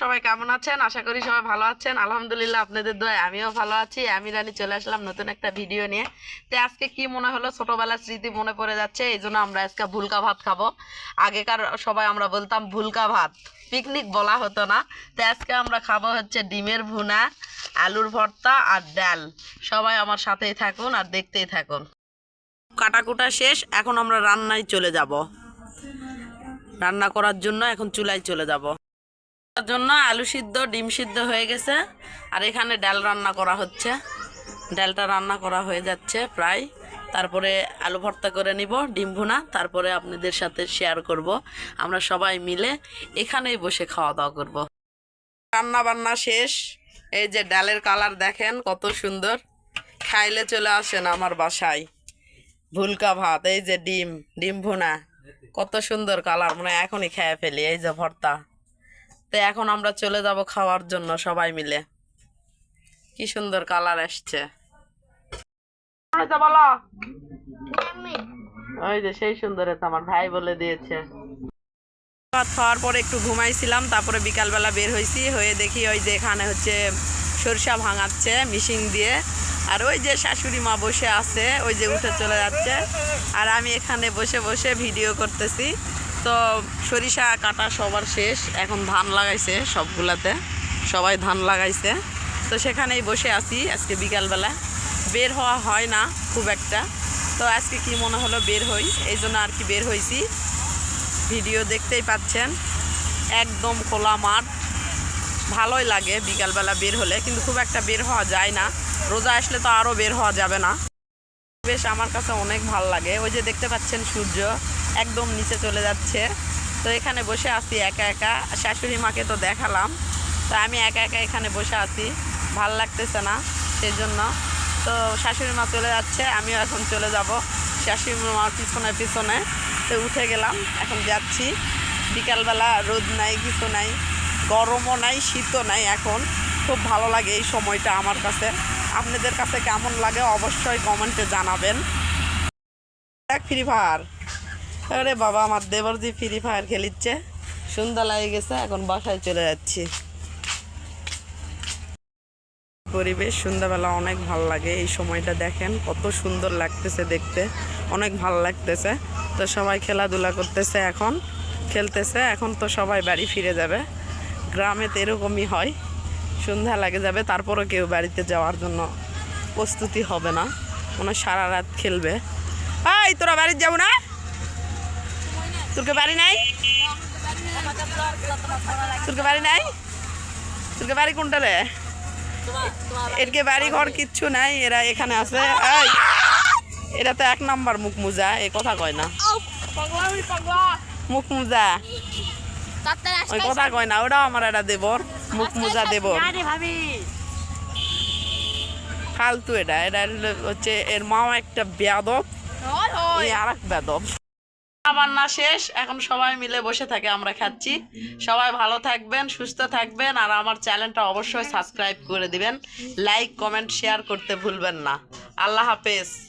সবাই কেমন আছেন? আশা করি সবাই ভালো আছেন। আলহামদুলিল্লাহ, আপনাদের দোয়ায় আমিও ভালো আছি। আমি রানী চলে আসলাম নতুন একটা ভিডিও নিয়ে। তো আজকে কি মনে হলো? ছোটবেলার স্মৃতি মনে পড়ে যাচ্ছে, এই জন্য আমরা আজকে ভুলকা ভাত খাব। আগেকার সবাই আমরা বলতাম ভুলকা ভাত। পিকনিক বলা হতো না। তো আজকে আমরা খাব হচ্ছে ডিমের ভুনা, আলুর ভর্তা আর ডাল। সবাই আমার সাথেই থাকুন আর দেখতেই থাকুন। কাটাকুটা শেষ, এখন আমরা রান্নায় চলে যাব। রান্না করার জন্য এখন চুলায় চলে যাব। জন্য আলু সিদ্ধ, ডিম সিদ্ধ হয়ে গেছে। আর এখানে ডাল রান্না করা হচ্ছে। ডালটা রান্না করা হয়ে যাচ্ছে প্রায়। তারপরে আলু ভর্তা করে নিব, ডিম ভুনা। তারপরে আপনাদের সাথে শেয়ার করব। আমরা সবাই মিলে এখানেই বসে খাওয়া দাওয়া করব। রান্না বান্না শেষ। এই যে ডালের কালার দেখেন, কত সুন্দর। খাইলে চলে আসেন আমার বাসায়। ভুলকা ভাত, এই যে ডিম ডিম ভুনা। কত সুন্দর কালার মানে এখনই খেয়ে ফেলি, এই যে ভর্তা। তো এখন আমরা চলে যাব খাওয়ার জন্য সবাই মিলে। কি সুন্দর কালার আসছে। বলো। ওই যে সেই সুন্দর আমার ভাই বলে দিয়েছে। ভাত খাওয়ার পরে একটু ঘুমাইছিলাম তারপরে বিকালবেলা বের হয়েছি হয়ে দেখি ওই যে এখানে হচ্ছে সরিষা ভাঙাচ্ছে মিশিং দিয়ে। আর ওই যে শাশুড়ি মা বসে আছে ওই যে উঠে চলে যাচ্ছে। আর আমি এখানে বসে বসে ভিডিও করতেছি। তো সরিষা কাটা সবার শেষ। এখন ধান লাগাইছে সবগুলাতে। সবাই ধান লাগাইছে। তো সেখানেই বসে আছি আজকে বিকালবেলা। বের হওয়া হয় না খুব একটা। তো আজকে কি মনে হলো বের হই? এই জন্য আর কি বের হয়েছি ভিডিও দেখতেই পাচ্ছেন। একদম খোলা মাঠ। ভালোই লাগে বিকালবেলা বের হলে। কিন্তু খুব একটা বের হওয়া যায় না। রোজা আসলে তো আরও বের হওয়া যাবে না। বেশ আমার কাছে অনেক ভালো লাগে। ওই যে দেখতে পাচ্ছেন সূর্য। একদম নিচে চলে যাচ্ছে। তো এখানে বসে আছি একা একা। শাশুড়ি মাকে তো দেখালাম। তো আমি একা একা এখানে বসে আছি। ভালো লাগতেছে না সেই জন্য তো শাশুড়ি মা চলে যাচ্ছে, আমিও এখন চলে যাব। শাশুড়ি মার পিছনে পিছনে। তো উঠে গেলাম, এখন যাচ্ছি। বিকালবেলা রোদ নাই, কিছু নাই, গরমও নাই, শীতও নাই এখন। খুব ভালো লাগে এই সময়টা আমার কাছে। আপনাদের কাছে কেমন লাগে অবশ্যই কমেন্টে জানাবেন। ফ্রি ফায়ার আরে বাবা, আমার দেবরজি ফ্রি ফায়ার খেলিচ্ছে সন্ধ্যা লাগে গেছে, এখন বাসায় চলে যাচ্ছি। পরিবেশ সন্ধ্যাবেলা অনেক ভালো লাগে, এই সময়টা দেখেন, কত সুন্দর লাগতেছে দেখতে, অনেক ভালো লাগতেছে। তো সবাই খেলাধুলা করতেছে এখন, খেলতেছে, এখন তো সবাই বাড়ি ফিরে যাবে। গ্রামে তো এরকমই হয়, সন্ধ্যা লাগে যাবে, তারপরও কেউ বাড়িতে যাওয়ার জন্য প্রস্তুতি হবে না, মনে সারা রাত খেলবে। এই, তোরা বাড়ি যাব না? তোরকে বাড়ি নাই? তোরকে বাড়ি নাই? তোরকে বাড়ি কোনটা রে এরকে বাড়ি ঘর কিচ্ছু নাই এরা এখানে আছে। এটা তো এক নাম্বার মুখ মুজা এ কথা কয় না। মুখ মুজা ওই কথা কয় না ওটাও আমার একটা দেবর মুখ মুজা দেবর। ফালতু এটা এটা হচ্ছে এর মাও একটা বেয়াদব আর এক বেদব রান্না শেষ, এখন সবাই মিলে বসে থাকে, আমরা খাচ্ছি। সবাই ভালো থাকবেন, সুস্থ থাকবেন, আর আমার চ্যানেলটা অবশ্যই সাবস্ক্রাইব করে দিবেন। লাইক কমেন্ট শেয়ার করতে ভুলবেন না। আল্লাহ হাফেজ।